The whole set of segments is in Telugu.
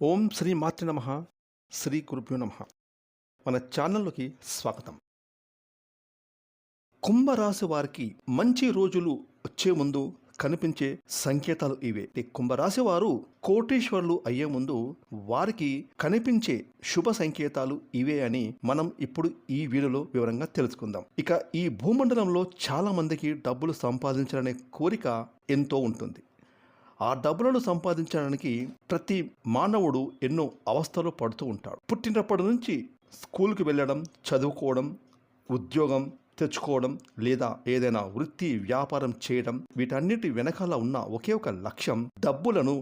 ఓం శ్రీ మాతృ నమ శ్రీ గురుభ్యో నమ. మన ఛానల్లోకి స్వాగతం. కుంభరాశి వారికి మంచి రోజులు వచ్చే ముందు కనిపించే సంకేతాలు ఇవే. ఈ కుంభరాశి వారు కోటీశ్వరులు అయ్యే ముందు వారికి కనిపించే శుభ సంకేతాలు ఇవే అని మనం ఇప్పుడు ఈ వీడియోలో వివరంగా తెలుసుకుందాం. ఇక ఈ భూమండలంలో చాలా మందికి డబ్బులు సంపాదించాలనే కోరిక ఎంతో ఉంటుంది. ఆ డబ్బులను సంపాదించడానికి ప్రతి మానవుడు ఎన్నో అవస్థలు పడుతూ ఉంటాడు. పుట్టినప్పటి నుంచి స్కూల్కి వెళ్ళడం చదువుకోవడం ఉద్యోగం తెచ్చుకోవడం లేదా ఏదైనా వృత్తి వ్యాపారం చేయడం వీటన్నిటి వెనకాల ఉన్న ఒకే ఒక లక్ష్యం డబ్బులను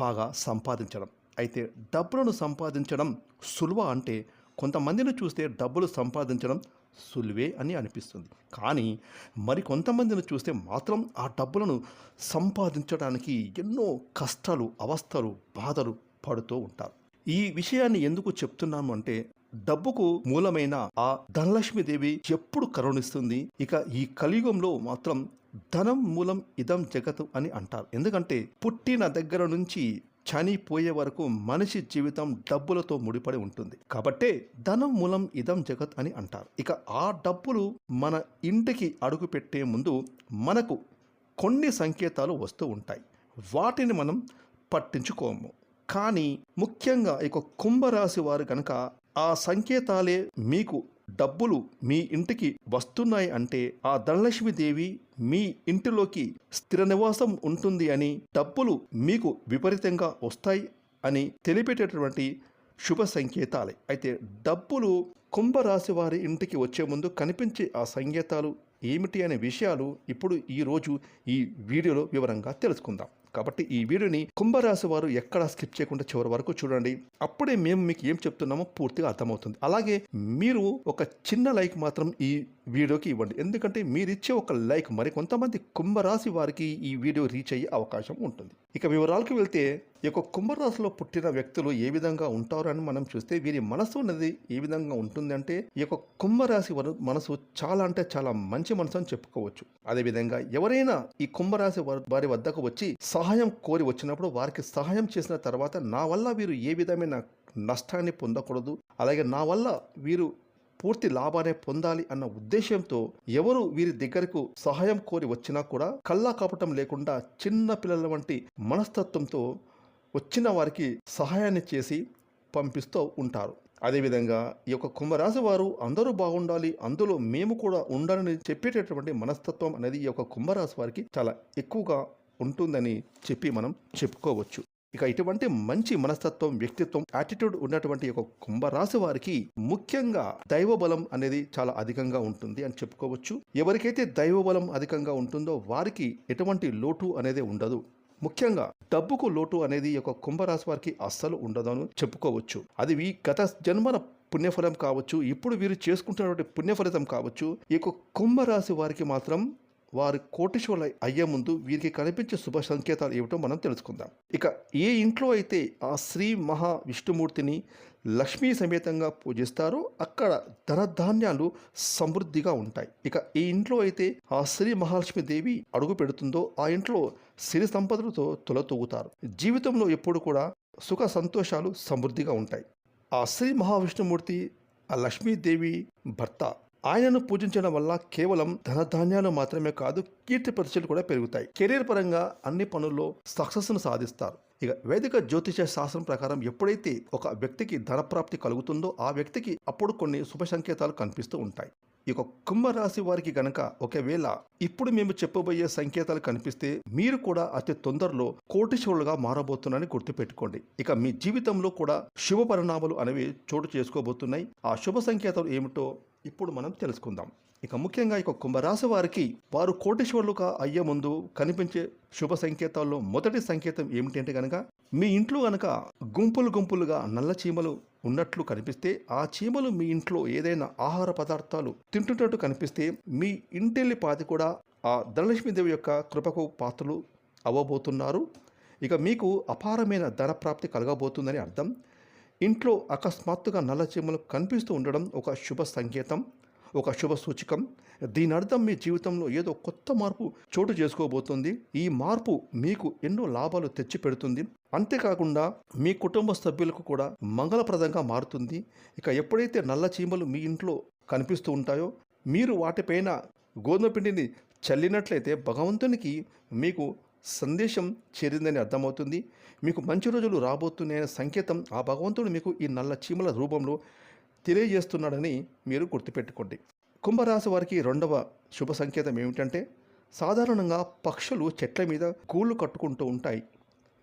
బాగా సంపాదించడం. అయితే డబ్బులను సంపాదించడం సులువ అంటే కొంతమందిని చూస్తే డబ్బులు సంపాదించడం సులువే అని అనిపిస్తుంది. కానీ మరి కొంతమందిని చూస్తే మాత్రం ఆ డబ్బులను సంపాదించడానికి ఎన్నో కష్టాలు అవస్థలు బాధలు పడుతూ ఉంటారు. ఈ విషయాన్ని ఎందుకు చెప్తున్నాము అంటే డబ్బుకు మూలమైన ఆ ధనలక్ష్మీదేవి ఎప్పుడు కరుణిస్తుంది? ఇక ఈ కలియుగంలో మాత్రం ధనం మూలం ఇదం జగత్ అని అంటారు. ఎందుకంటే పుట్టిన దగ్గర నుంచి చనిపోయే వరకు మనిషి జీవితం డబ్బులతో ముడిపడి ఉంటుంది. కాబట్టే ధనం మూలం ఇదం జగత్ అని అంటారు. ఇక ఆ డబ్బులు మన ఇంటికి అడుగు పెట్టే ముందు మనకు కొన్ని సంకేతాలు వస్తూ ఉంటాయి. వాటిని మనం పట్టించుకోము. కానీ ముఖ్యంగా ఇక కుంభరాశి వారు కనుక ఆ సంకేతాలే మీకు డబ్బులు మీ ఇంటికి వస్తున్నాయి అంటే ఆ ధనలక్ష్మీదేవి మీ ఇంటిలోకి స్థిర నివాసం ఉంటుంది అని డబ్బులు మీకు విపరీతంగా వస్తాయి అని తెలిపేటటువంటి శుభ సంకేతాలే. అయితే డబ్బులు కుంభరాశి వారి ఇంటికి వచ్చే ముందు కనిపించే ఆ సంకేతాలు ఏమిటి అనే విషయాలు ఇప్పుడు ఈరోజు ఈ వీడియోలో వివరంగా తెలుసుకుందాం. కాబట్టి ఈ వీడియోని కుంభరాశి వారు ఎక్కడ స్కిప్ చేయకుండా చివరి వరకు చూడండి. అప్పుడే మేము మీకు ఏం చెప్తున్నామో పూర్తిగా అర్థమవుతుంది. అలాగే మీరు ఒక చిన్న లైక్ మాత్రం ఈ వీడియోకి ఇవ్వండి. ఎందుకంటే మీరిచ్చే ఒక లైక్ మరి కొంతమంది కుంభరాశి వారికి ఈ వీడియో రీచ్ అయ్యే అవకాశం ఉంటుంది. ఇక వివరాలకు వెళ్తే ఈ యొక్క కుంభరాశిలో పుట్టిన వ్యక్తులు ఏ విధంగా ఉంటారు అని మనం చూస్తే వీరి మనసు అనేది ఏ విధంగా ఉంటుంది అంటే ఈ యొక్క కుంభరాశి వారు మనసు చాలా అంటే చాలా మంచి మనసు అని చెప్పుకోవచ్చు. అదేవిధంగా ఎవరైనా ఈ కుంభరాశి వారి వద్దకు వచ్చి సహాయం కోరి వచ్చినప్పుడు వారికి సహాయం చేసిన తర్వాత నా వల్ల వీరు ఏ విధమైన నష్టాన్ని పొందకూడదు. అలాగే నా వల్ల వీరు పూర్తి లాభాన్ని పొందాలి అన్న ఉద్దేశంతో ఎవరు వీరి దగ్గరకు సహాయం కోరి వచ్చినా కూడా కల్లా కాపటం లేకుండా చిన్న పిల్లల వంటి మనస్తత్వంతో వచ్చిన వారికి సహాయాన్ని చేసి పంపిస్తూ ఉంటారు. అదేవిధంగా ఈ యొక్క కుంభరాశి వారు అందరూ బాగుండాలి అందులో మేము కూడా ఉండాలని చెప్పేటటువంటి మనస్తత్వం అనేది ఈ యొక్క కుంభరాశి వారికి చాలా ఎక్కువగా ఉంటుందని చెప్పి మనం చెప్పుకోవచ్చు. ఇక ఇటువంటి మంచి మనస్తత్వం వ్యక్తిత్వం యాటిట్యూడ్ ఉన్నటువంటి ఒక కుంభరాశి వారికి ముఖ్యంగా దైవ బలం అనేది చాలా అధికంగా ఉంటుంది అని చెప్పుకోవచ్చు. ఎవరికైతే దైవ బలం అధికంగా ఉంటుందో వారికి ఎటువంటి లోటు అనేది ఉండదు. ముఖ్యంగా డబ్బుకు లోటు అనేది ఒక కుంభరాశి వారికి అస్సలు ఉండదని చెప్పుకోవచ్చు. అది ఈ గత జన్మల పుణ్యఫలం కావచ్చు ఇప్పుడు వీరు చేసుకుంటున్నటువంటి పుణ్యఫలితం కావచ్చు. ఈ యొక్క కుంభరాశి వారికి మాత్రం వారు కోటీశ్వరులు అయ్యే ముందు వీరికి కనిపించే శుభ సంకేతాలు ఏమిటో మనం తెలుసుకుందాం. ఇక ఏ ఇంట్లో అయితే ఆ శ్రీ మహా విష్ణుమూర్తిని లక్ష్మీ సమేతంగా పూజిస్తారో అక్కడ ధనధాన్యాలు సమృద్ధిగా ఉంటాయి. ఇక ఈ ఇంట్లో అయితే ఆ శ్రీ మహాలక్ష్మి దేవి అడుగు పెడుతుందో ఆ ఇంట్లో సిరి సంపదలతో తొలతూగుతారు. జీవితంలో ఎప్పుడు కూడా సుఖ సంతోషాలు సమృద్ధిగా ఉంటాయి. ఆ శ్రీ మహావిష్ణుమూర్తి ఆ లక్ష్మీదేవి భర్త ఆయనను పూజించడం వల్ల కేవలం ధనధాన్యాలు మాత్రమే కాదు కీర్తి ప్రతిష్టలు కూడా పెరుగుతాయి. కెరీర్ పరంగా అన్ని పనుల్లో సక్సెస్ను సాధిస్తారు. ఇక వేదిక జ్యోతిష శాస్త్రం ప్రకారం ఎప్పుడైతే ఒక వ్యక్తికి ధనప్రాప్తి కలుగుతుందో ఆ వ్యక్తికి అప్పుడు కొన్ని శుభ సంకేతాలు కనిపిస్తూ ఉంటాయి. ఇక కుంభరాశి వారికి గనక ఒకవేళ ఇప్పుడు మేము చెప్పబోయే సంకేతాలు కనిపిస్తే మీరు కూడా అతి తొందరలో కోటీశ్వరులుగా మారబోతున్నారని గుర్తుపెట్టుకోండి. ఇక మీ జీవితంలో కూడా శుభ పరిణామాలు అనేవి చోటు చేసుకోబోతున్నాయి. ఆ శుభ సంకేతాలు ఏమిటో ఇప్పుడు మనం తెలుసుకుందాం. ఇక ముఖ్యంగా ఇక కుంభరాశి వారికి వారు కోటీశ్వరులుగా అయ్యే ముందు కనిపించే శుభ సంకేతాల్లో మొదటి సంకేతం ఏమిటంటే కనుక మీ ఇంట్లో గనక గుంపులు గుంపులుగా నల్ల చీమలు ఉన్నట్లు కనిపిస్తే ఆ చీమలు మీ ఇంట్లో ఏదైనా ఆహార పదార్థాలు తింటున్నట్టు కనిపిస్తే మీ ఇంటిల్లి పాతి కూడా ఆ ధనలక్ష్మీదేవి యొక్క కృపకు పాత్రలు అవ్వబోతున్నారు. ఇక మీకు అపారమైన ధనప్రాప్తి కలగబోతుందని అర్థం. ఇంట్లో అకస్మాత్తుగా నల్ల చీమలు కనిపిస్తూ ఉండడం ఒక శుభ సంకేతం ఒక శుభ సూచకం. దీని అర్థం మీ జీవితంలో ఏదో కొత్త మార్పు చోటు చేసుకోబోతుంది. ఈ మార్పు మీకు ఎన్నో లాభాలు తెచ్చి పెడుతుంది అంతేకాకుండా మీ కుటుంబ సభ్యులకు కూడా మంగళప్రదంగా మారుతుంది. ఇక ఎప్పుడైతే నల్ల చీమలు మీ ఇంట్లో కనిపిస్తూ ఉంటాయో మీరు వాటిపైన గోధుమ పిండిని చల్లినట్లయితే భగవంతునికి మీకు సందేశం చేరిందని అర్థమవుతుంది. మీకు మంచి రోజులు రాబోతున్నాయనే సంకేతం ఆ భగవంతుడు మీకు ఈ నల్ల చీమల రూపంలో తెలియజేస్తున్నాడని మీరు గుర్తుపెట్టుకోండి. కుంభరాశి వారికి రెండవ శుభ సంకేతం ఏమిటంటే సాధారణంగా పక్షులు చెట్ల మీద గూళ్ళు కట్టుకుంటూ ఉంటాయి.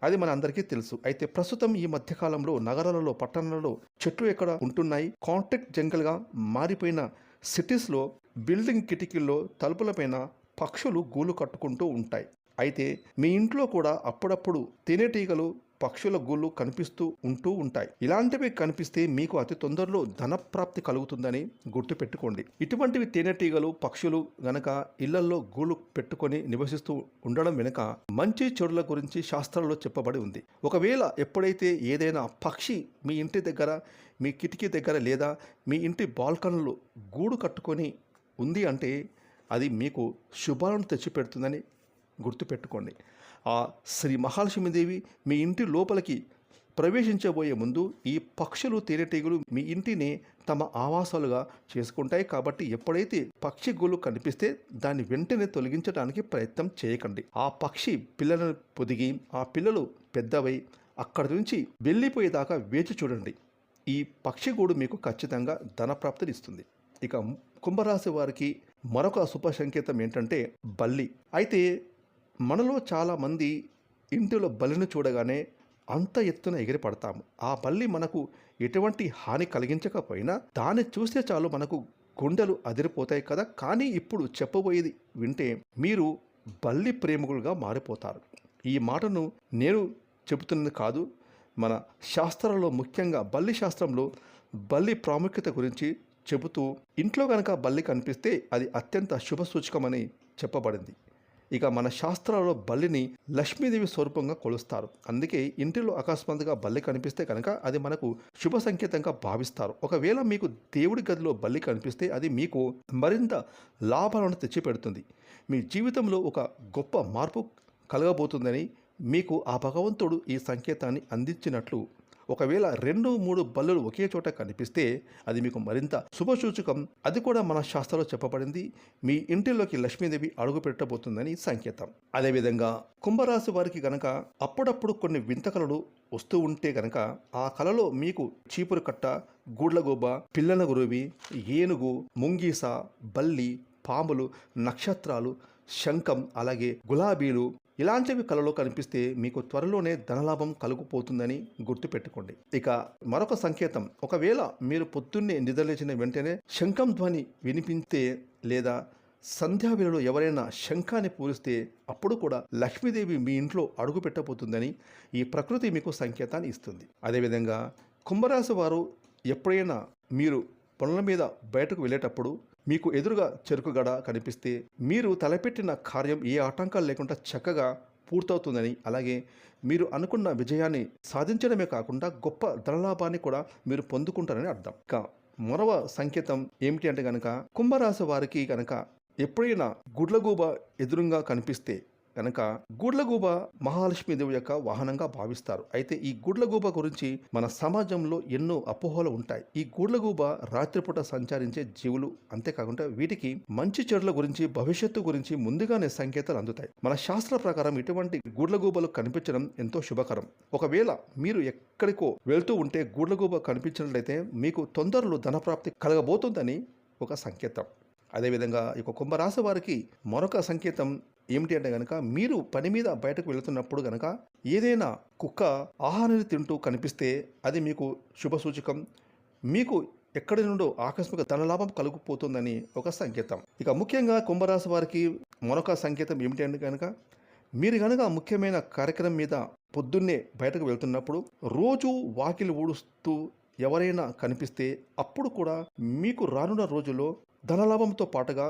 అది మన అందరికీ తెలుసు. అయితే ప్రస్తుతం ఈ మధ్యకాలంలో నగరాలలో పట్టణాలలో చెట్లు ఎక్కడ ఉంటున్నాయి? కాంట్రాక్ట్ జంగల్గా మారిపోయిన సిటీస్లో బిల్డింగ్ కిటికీల్లో తలుపులపైన పక్షులు గూళ్ళు కట్టుకుంటూ ఉంటాయి. అయితే మీ ఇంట్లో కూడా అప్పుడప్పుడు తేనెటీగలు పక్షుల గూళ్ళు కనిపిస్తూ ఉంటూ ఉంటాయి. ఇలాంటివి కనిపిస్తే మీకు అతి తొందరలో ధనప్రాప్తి కలుగుతుందని గుర్తుపెట్టుకోండి. ఇటువంటివి తేనెటీగలు పక్షులు గనక ఇళ్ళల్లో గూళ్ళు పెట్టుకొని నివసిస్తూ ఉండడం వెనుక మంచి చెడుల గురించి శాస్త్రంలో చెప్పబడి ఉంది. ఒకవేళ ఎప్పుడైతే ఏదైనా పక్షి మీ ఇంటి దగ్గర మీ కిటికీ దగ్గర లేదా మీ ఇంటి బాల్కనీలో గూడు కట్టుకొని ఉంది అంటే అది మీకు శుభాలను తెచ్చిపెడుతుందని గుర్తుపెట్టుకోండి. ఆ శ్రీ మహాలక్ష్మీదేవి మీ ఇంటి లోపలికి ప్రవేశించబోయే ముందు ఈ పక్షులు తేనెటీగలు మీ ఇంటిని తమ ఆవాసాలుగా చేసుకుంటాయి. కాబట్టి ఎప్పుడైతే పక్షి గూళ్ళు కనిపిస్తే దాన్ని వెంటనే తొలగించడానికి ప్రయత్నం చేయకండి. ఆ పక్షి పిల్లలను పొదిగి ఆ పిల్లలు పెద్దవై అక్కడి నుంచి వెళ్ళిపోయేదాకా వేచి చూడండి. ఈ పక్షి గూడు మీకు ఖచ్చితంగా ధనప్రాప్తిని ఇస్తుంది. ఇక కుంభరాశి వారికి మరొక శుభ సంకేతం ఏంటంటే బల్లి. అయితే మనలో చాలామంది ఇంటిలో బల్లిని చూడగానే అంత ఎత్తున ఎగిరి పడతాము. ఆ బల్లి మనకు ఎటువంటి హాని కలిగించకపోయినా దాన్ని చూస్తే చాలు మనకు గుండెలు అదిరిపోతాయి కదా. కానీ ఇప్పుడు చెప్పబోయేది వింటే మీరు బల్లి ప్రేమికులుగా మారిపోతారు. ఈ మాటను నేను చెబుతున్నది కాదు మన శాస్త్రంలో ముఖ్యంగా బల్లి శాస్త్రంలో బల్లి ప్రాముఖ్యత గురించి చెబుతూ ఇంట్లో కనుక బల్లి కనిపిస్తే అది అత్యంత శుభ సూచకమని చెప్పబడింది. ఇక మన శాస్త్రాల్లో బల్లిని లక్ష్మీదేవి స్వరూపంగా కొలుస్తారు. అందుకే ఇంటిలో అకస్మాత్తుగా బల్లి కనిపిస్తే కనుక అది మనకు శుభ సంకేతంగా భావిస్తారు. ఒకవేళ మీకు దేవుడి గదిలో బల్లి కనిపిస్తే అది మీకు మరింత లాభాలను తెచ్చిపెడుతుంది. మీ జీవితంలో ఒక గొప్ప మార్పు కలగబోతుందని మీకు ఆ భగవంతుడు ఈ సంకేతాన్ని అందించినట్లు ఒకవేళ రెండు మూడు బల్లులు ఒకే చోట కనిపిస్తే అది మీకు మరింత శుభసూచకం అది కూడా మన శాస్త్రంలో చెప్పబడింది. మీ ఇంటిలోకి లక్ష్మీదేవి అడుగు పెట్టబోతుందని సంకేతం. అదేవిధంగా కుంభరాశి వారికి గనక అప్పుడప్పుడు కొన్ని వింత కళలు వస్తూ ఉంటే గనక ఆ కళలో మీకు చీపురు కట్ట గూడ్లగూబ పిల్లన గురువి ఏనుగు ముంగీస బల్లి పాములు నక్షత్రాలు శంఖం అలాగే గులాబీలు ఇలాంటివి కలలో కనిపిస్తే మీకు త్వరలోనే ధనలాభం కలుగుపోతుందని గుర్తుపెట్టుకోండి. ఇక మరొక సంకేతం. ఒకవేళ మీరు పొద్దున్నే నిద్రలేచిన వెంటనే శంఖం ధ్వని వినిపిస్తే లేదా సంధ్యావేళలో ఎవరైనా శంఖాన్ని పూరిస్తే అప్పుడు కూడా లక్ష్మీదేవి మీ ఇంట్లో అడుగు పెట్టబోతుందని ఈ ప్రకృతి మీకు సంకేతాన్ని ఇస్తుంది. అదేవిధంగా కుంభరాశి వారు ఎప్పుడైనా మీరు పనుల మీద బయటకు వెళ్ళేటప్పుడు మీకు ఎదురుగా చెరుకు గడ కనిపిస్తే మీరు తలపెట్టిన కార్యం ఏ ఆటంకాలు లేకుండా చక్కగా పూర్తవుతుందని అలాగే మీరు అనుకున్న విజయాన్ని సాధించడమే కాకుండా గొప్ప ధనలాభాన్ని కూడా మీరు పొందుకుంటారని అర్థం. ఇక మరవ సంకేతం ఏమిటి అంటే కనుక కుంభరాశి వారికి కనుక ఎప్పుడైనా గుడ్లగూబ ఎదురుగా కనిపిస్తే కనుక గుడ్లగూబ మహాలక్ష్మీదేవి యొక్క వాహనంగా భావిస్తారు. అయితే ఈ గుడ్లగూబ గురించి మన సమాజంలో ఎన్నో అపోహలు ఉంటాయి. ఈ గుడ్లగూబ రాత్రిపూట సంచరించే జీవులు అంతేకాకుండా వీటికి మంచి చెడుల గురించి భవిష్యత్తు గురించి ముందుగానే సంకేతాలు అందుతాయి. మన శాస్త్ర ప్రకారం ఇటువంటి గుడ్లగూబలు కనిపించడం ఎంతో శుభకరం. ఒకవేళ మీరు ఎక్కడికో వెళ్తూ ఉంటే గుడ్లగూబ కనిపించినట్లయితే మీకు తొందరలో ధనప్రాప్తి కలగబోతుందని ఒక సంకేతం. అదేవిధంగా ఈ యొక్క కుంభరాశి వారికి మరొక సంకేతం ఏమిటి అంటే కనుక మీరు పని మీద బయటకు వెళుతున్నప్పుడు కనుక ఏదైనా కుక్క ఆహారాన్ని తింటూ కనిపిస్తే అది మీకు శుభ సూచకం. మీకు ఎక్కడి నుండో ఆకస్మిక ధనలాభం కలుగుపోతుందని ఒక సంకేతం. ఇక ముఖ్యంగా కుంభరాశి వారికి మరొక సంకేతం ఏమిటి అంటే కనుక మీరు కనుక ముఖ్యమైన కార్యక్రమం మీద పొద్దున్నే బయటకు వెళ్తున్నప్పుడు రోజు వాకిలి ఊడుస్తూ ఎవరైనా కనిపిస్తే అప్పుడు కూడా మీకు రానున్న రోజుల్లో ధనలాభంతో పాటుగా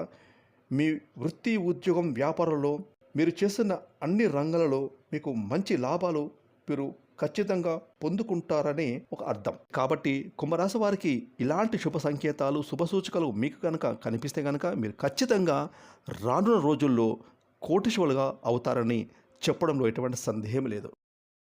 మీ వృత్తి ఉద్యోగం వ్యాపారంలో మీరు చేస్తున్న అన్ని రంగాలలో మీకు మంచి లాభాలు మీరు ఖచ్చితంగా పొందుకుంటారనే ఒక అర్థం. కాబట్టి కుంభరాశి వారికి ఇలాంటి శుభ సంకేతాలు శుభ సూచికలు మీకు కనుక కనిపిస్తే కనుక మీరు ఖచ్చితంగా రానున్న రోజుల్లో కోటీశ్వరులుగా అవుతారని చెప్పడంలో ఎటువంటి సందేహం లేదు.